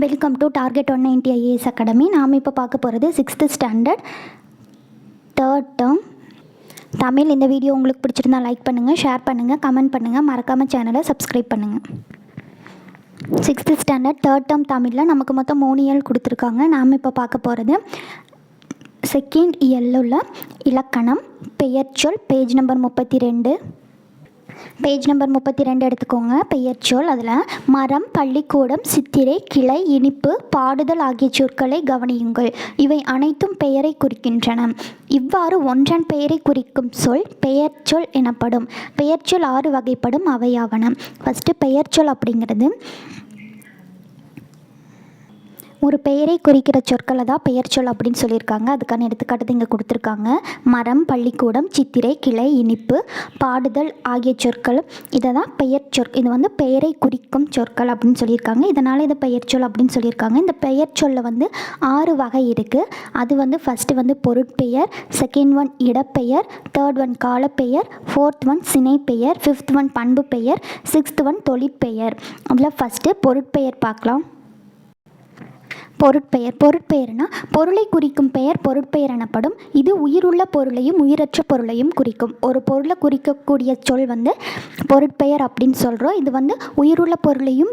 Welcome to Target one ninety IAS academy நாம் இப்போ பார்க்க போகிறது sixth standard third term Tamil இந்த வீடியோ உங்களுக்கு பிடிச்சிருந்தா லைக் பண்ணுங்கள் ஷேர் பண்ணுங்கள் கமெண்ட் பண்ணுங்கள் மறக்காமல் சேனலை சப்ஸ்கிரைப் பண்ணுங்கள் சிக்ஸ்த்து ஸ்டாண்டர்ட் தேர்ட் டேர்ம் தமிழில் நமக்கு மொத்தம் மூணு இயல் கொடுத்துருக்காங்க. நாம் இப்போ பார்க்க போகிறது செகண்ட் இயலில் உள்ள இலக்கணம் பெயர்ச்சொல் பேஜ் நம்பர் முப்பத்தி ரெண்டு. பேஜ் நம்பர் முப்பத்தி ரெண்டு எடுத்துக்கோங்க பெயர்ச்சொல் அதில். மரம் பள்ளிக்கூடம் சித்திரை கிளை இனிப்பு பாடுதல் ஆகிய சொற்களை கவனியுங்கள். இவை அனைத்தும் பெயரை குறிக்கின்றன. இவ்வாறு ஒன்றன் பெயரை குறிக்கும் சொல் பெயர்ச்சொல் எனப்படும். பெயர்ச்சொல் ஆறு வகைப்படும் அவையாவன. ஃபஸ்ட்டு பெயர்ச்சொல் அப்படிங்கிறது. ஒரு பெயரை குறிக்கிற சொற்களை தான் பெயர் சொல் அப்படின்னு சொல்லியிருக்காங்க. அதுக்கான எடுத்துக்காட்டு இங்கே கொடுத்துருக்காங்க. மரம் பள்ளிக்கூடம் சித்திரை கிளை இனிப்பு பாடுதல் ஆகிய சொற்கள். இதை தான் பெயர் சொற் இது வந்து பெயரை குறிக்கும் சொற்கள் அப்படின்னு சொல்லியிருக்காங்க. இதனால் இது பெயர் சொல் அப்படின்னு சொல்லியிருக்காங்க. இந்த பெயர் சொல்ல வந்து ஆறு வகை இருக்குது அது வந்து ஃபஸ்ட்டு வந்து பொருட்பெயர் செகண்ட் ஒன் இடப்பெயர் தேர்ட் ஒன் காலப்பெயர் ஃபோர்த் ஒன் சினைப்பெயர் ஃபிஃப்த் ஒன் பண்பு பெயர் சிக்ஸ்த் ஒன் தொழிற்பெயர். அதில் ஃபஸ்ட்டு பொருட்பெயர் பார்க்கலாம். பொருட்பெயர் பொருட்பெயர்னா பொருளை குறிக்கும் பெயர் பொருட்பெயர் எனப்படும். இது உயிருள்ள பொருளையும் உயிரற்ற பொருளையும் குறிக்கும். ஒரு பொருளை குறிக்கக்கூடிய சொல் வந்து பொருட்பெயர் அப்படின்னு சொல்கிறோம் இது வந்து உயிருள்ள பொருளையும்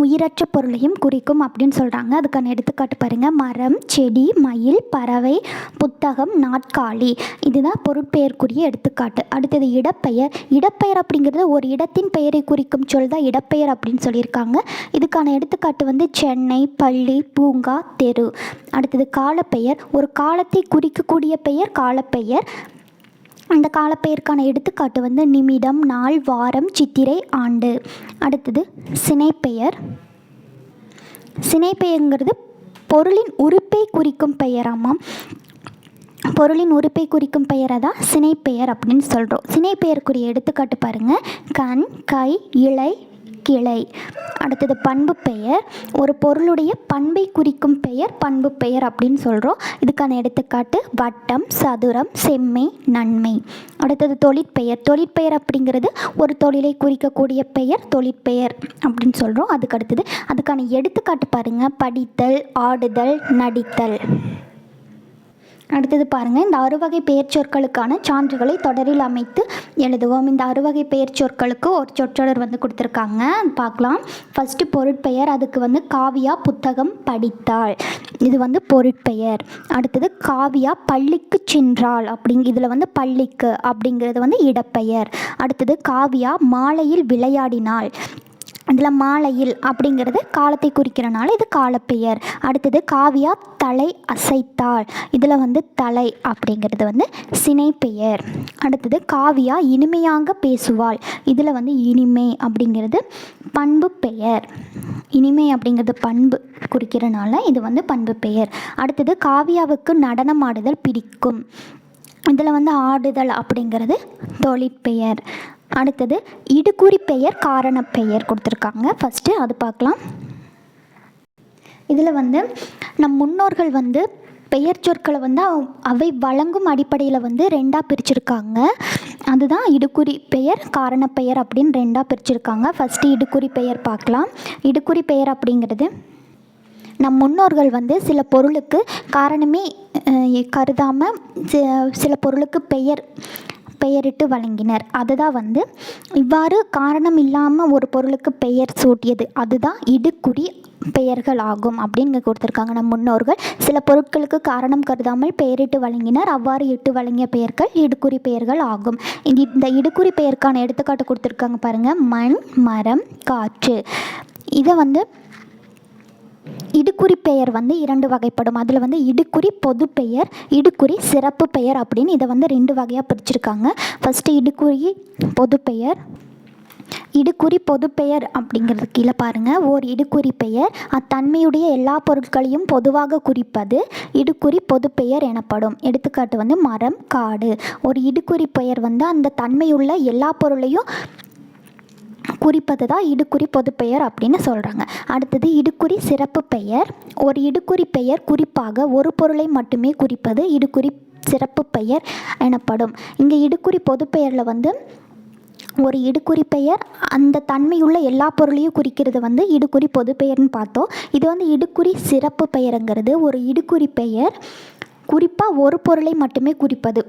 உயிரற்ற பொருளையும் குறிக்கும் அப்படின்னு சொல்கிறாங்க அதுக்கான எடுத்துக்காட்டு பாருங்கள் மரம் செடி மயில் பறவை புத்தகம் நாட்காலி இதுதான் பொருட்பெயர்க்குரிய எடுத்துக்காட்டு. அடுத்தது இடப்பெயர். இடப்பெயர் அப்படிங்கிறது ஒரு இடத்தின் பெயரை குறிக்கும் சொல் தான் இடப்பெயர் அப்படின்னு சொல்லியிருக்காங்க. இதுக்கான எடுத்துக்காட்டு வந்து சென்னை பள்ளி பூங்கா தெரு. அடுத்தது காலப்பெயர். ஒரு காலத்தை குறிக்கக்கூடிய பெயர் காலப்பெயர். அந்த காலப்பெயருக்கான எடுத்துக்காட்டு வந்து நிமிடம் நாள் வாரம் சித்திரை ஆண்டு. அடுத்தது சினைப்பெயர். சினைப்பெயர்ங்கிறது பொருளின் உறுப்பை குறிக்கும் பெயராமாம் பொருளின் உறுப்பை குறிக்கும் பெயரை தான் சினைப்பெயர் அப்படின்னு சொல்கிறோம் சினைப்பெயருக்குரிய எடுத்துக்காட்டு பாருங்கள் கண் கை இலை கிளை அடுத்தது பண்பு பெயர். ஒரு பொருளுடைய பண்பை குறிக்கும் பெயர் பண்பு பெயர் அப்படின்னு சொல்கிறோம் இதுக்கான எடுத்துக்காட்டு வட்டம் சதுரம் செம்மை நன்மை. அடுத்தது தொழிற்பெயர் தொழிற்பெயர் அப்படிங்கிறது ஒரு தொழிலை குறிக்கக்கூடிய பெயர் தொழிற்பெயர் அப்படின்னு சொல்கிறோம் அதுக்கு அடுத்தது அதுக்கான எடுத்துக்காட்டு பாருங்கள் படித்தல் ஆடுதல் நடித்தல். அடுத்தது பாருங்கள் இந்த அறுவகை பெயர் சொற்களுக்கான சான்றுகளை தொடரில் அமைத்து எழுதுவோம். இந்த அறுவகை பெயர் சொற்களுக்கு ஒரு சொற்றொடர் வந்து கொடுத்துருக்காங்க. பார்க்கலாம். ஃபஸ்ட்டு பொருட்பெயர் அதுக்கு வந்து காவியா புத்தகம் படித்தாள். இது வந்து பொருட்பெயர். அடுத்தது காவியா பள்ளிக்கு சென்றாள் அப்படிங்க இதில் வந்து பள்ளிக்கு அப்படிங்கிறது வந்து இடப்பெயர். அடுத்தது காவியா மாலையில் விளையாடினாள். இதில் மாலையில் அப்படிங்கிறது காலத்தை குறிக்கிறனால இது காலப்பெயர். அடுத்தது காவியா தலை அசைத்தாள். இதில் வந்து தலை அப்படிங்கிறது வந்து சினைப்பெயர். அடுத்தது காவியா இனிமையாக பேசுவாள். இதில் வந்து இனிமை அப்படிங்கிறது பண்பு பெயர். இனிமை அப்படிங்கிறது பண்பு குறிக்கிறனால இது வந்து பண்பு பெயர். அடுத்தது காவியாவுக்கு நடனம் ஆடுதல் பிடிக்கும். இதில் வந்து ஆடுதல் அப்படிங்கிறது தொழிற்பெயர். அடுத்தது இடுகுறி பெயர் காரணப்பெயர் கொடுத்துருக்காங்க. ஃபஸ்ட்டு அது பார்க்கலாம். இதில் வந்து நம் முன்னோர்கள் வந்து பெயர் சொற்களை வந்து அவை வழங்கும் அடிப்படையில் வந்து ரெண்டாக பிரிச்சிருக்காங்க. அதுதான் இடுக்குறி பெயர் காரணப்பெயர் அப்படின்னு ரெண்டாக பிரிச்சிருக்காங்க. ஃபஸ்ட்டு இடுக்குறி பெயர் பார்க்கலாம். இடுக்குறி பெயர் அப்படிங்கிறது நம் முன்னோர்கள் வந்து சில பொருளுக்கு காரணமே கருதாமல் சில பொருளுக்கு பெயர் பெயரிட்டு வழங்கினர். அதுதான் வந்து இவ்வாறு காரணம் இல்லாமல் ஒரு பொருளுக்கு பெயர் சூட்டியது. அதுதான் இடுக்குறி பெயர்கள் ஆகும் அப்படின்னு இங்கே கொடுத்துருக்காங்க. நம் முன்னோர்கள் சில பொருட்களுக்கு காரணம் கருதாமல் பெயரிட்டு வழங்கினர். அவ்வாறு இட்டு வழங்கிய பெயர்கள் இடுக்குறி பெயர்கள் ஆகும். இந்த இடுக்குறி பெயருக்கான எடுத்துக்காட்டு கொடுத்துருக்காங்க பாருங்கள் மண் மரம் காற்று. இதை வந்து இடுக்குறி பெயர் வந்து இரண்டு வகைப்படும். அதில் வந்து இடுக்குறி பொது பெயர் இடுக்குறி சிறப்பு பெயர் அப்படின்னு இதை வந்து ரெண்டு வகையாக பிரிச்சிருக்காங்க. ஃபஸ்ட்டு இடுக்குறி பொது பெயர் இடுக்குறி பொதுப்பெயர் அப்படிங்கிறது கீழே பாருங்கள் ஓர் இடுக்குறி பெயர் அத்தன்மையுடைய எல்லா பொருட்களையும் பொதுவாக குறிப்பது இடுக்குறி பொதுப்பெயர் எனப்படும். எடுத்துக்காட்டு வந்து மரம் காடு. ஒரு இடுக்குறி பெயர் வந்து அந்த தன்மையுள்ள எல்லா பொருளையும் குறிப்பது தான் இடுக்குறி பொதுப்பெயர் அப்படின்னு சொல்கிறாங்க அடுத்தது இடுக்குறி சிறப்பு பெயர். ஒரு இடுக்குறி பெயர் குறிப்பாக ஒரு பொருளை மட்டுமே குறிப்பது இடுக்குறி சிறப்பு பெயர் எனப்படும். இங்கே இடுக்குறி பொதுப்பெயரில் வந்து ஒரு இடுக்குறி பெயர் அந்த தன்மையுள்ள எல்லா பொருளையும் குறிக்கிறது வந்து இடுக்குறி பொதுப்பெயர்னு பார்த்தோம். இது வந்து இடுக்குறி சிறப்பு பெயருங்கிறது. ஒரு இடுக்குறி பெயர் குறிப்பாக ஒரு பொருளை மட்டுமே குறிப்பது.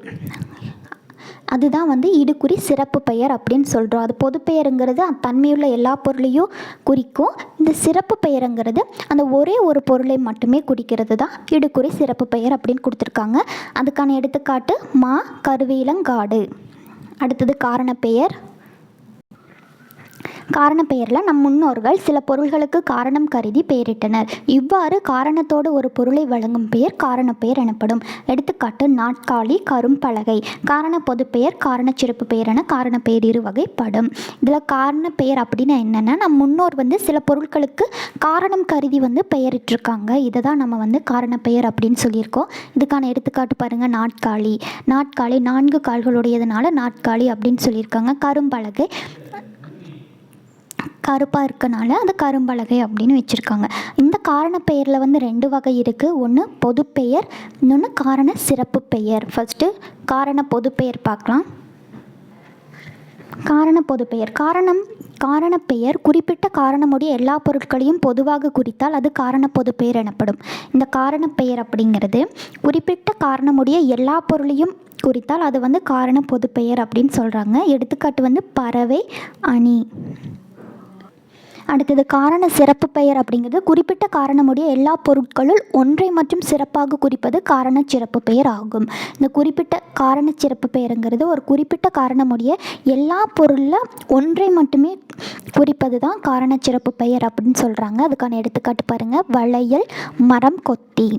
அதுதான் வந்து இடுக்குறி சிறப்பு பெயர் அப்படின்னு சொல்கிறோம் அது பொதுப்பெயருங்கிறது தன்மையுள்ள எல்லா பொருளையும் குறிக்கும். இந்த சிறப்பு பெயருங்கிறது அந்த ஒரே ஒரு பொருளை மட்டுமே குறிக்கிறது தான் இடுக்குறி சிறப்பு பெயர் அப்படின்னு கொடுத்துருக்காங்க. அதுக்கான எடுத்துக்காட்டு மா கருவேலங்காடு. அடுத்தது காரணப்பெயர் காரணப்பெயரில் நம் முன்னோர்கள் சில பொருள்களுக்கு காரணம் கருதி பெயரிட்டனர். இவ்வாறு காரணத்தோடு ஒரு பொருளை வழங்கும் பெயர் காரணப்பெயர் எனப்படும். எடுத்துக்காட்டு நாட்காலி கரும்பலகை. காரண பொதுப்பெயர் காரண சிறப்பு பெயர் என காரணப்பெயர் இரு வகைப்படும். இதில் காரணப்பெயர் அப்படின்னா என்னென்னா நம் முன்னோர் வந்து சில பொருட்களுக்கு காரணம் கருதி வந்து பெயரிட்டிருக்காங்க. இதை தான் நம்ம வந்து காரணப்பெயர் அப்படின்னு சொல்லியிருக்கோம். இதுக்கான எடுத்துக்காட்டு பாருங்கள் நாட்காலி நாட்காலி நான்கு கால்களுடையதுனால நாட்காலி அப்படின்னு சொல்லியிருக்காங்க. கரும்பலகை கருப்பாக இருக்கனால அது கரும்பலகை அப்படின்னு வச்சுருக்காங்க. இந்த காரண பெயரில் வந்து ரெண்டு வகை இருக்குது ஒன்று பொதுப்பெயர் இன்னொன்று காரண சிறப்பு பெயர். ஃபஸ்ட்டு காரண பொதுப்பெயர் பார்க்கலாம். காரண பொதுப்பெயர் காரணம் காரணப்பெயர் குறிப்பிட்ட காரணமுடைய எல்லா பொருட்களையும் பொதுவாக குறித்தால் அது காரண பொதுப்பெயர் எனப்படும். இந்த காரணப்பெயர் அப்படிங்கிறது குறிப்பிட்ட காரணமுடைய எல்லா பொருளையும் குறித்தால் அது வந்து காரண பொதுப்பெயர் அப்படின்னு சொல்கிறாங்க எடுத்துக்காட்டு வந்து பறவை அணி. அடுத்தது காரண சிறப்பு பெயர் அப்படிங்கிறது குறிப்பிட்ட காரணமுடைய எல்லா பொருட்களுள் ஒன்றை மற்றும் சிறப்பாக குறிப்பது காரண சிறப்பு பெயர் ஆகும். இந்த குறிப்பிட்ட காரண சிறப்பு பெயருங்கிறது ஒரு குறிப்பிட்ட காரணமுடைய எல்லா பொருளில் ஒன்றை மட்டுமே குறிப்பது தான் காரண சிறப்பு பெயர் அப்படின்னு சொல்கிறாங்க அதுக்கான எடுத்துக்காட்டு பாருங்கள் வளையல் மரம் கொத்தி.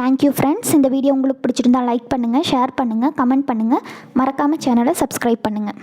தேங்க்யூ ஃப்ரெண்ட்ஸ் இந்த வீடியோ உங்களுக்கு பிடிச்சிருந்தால் லைக் பண்ணுங்கள் ஷேர் பண்ணுங்கள் கமெண்ட் பண்ணுங்கள் மறக்காமல் சேனலை சப்ஸ்கிரைப் பண்ணுங்கள்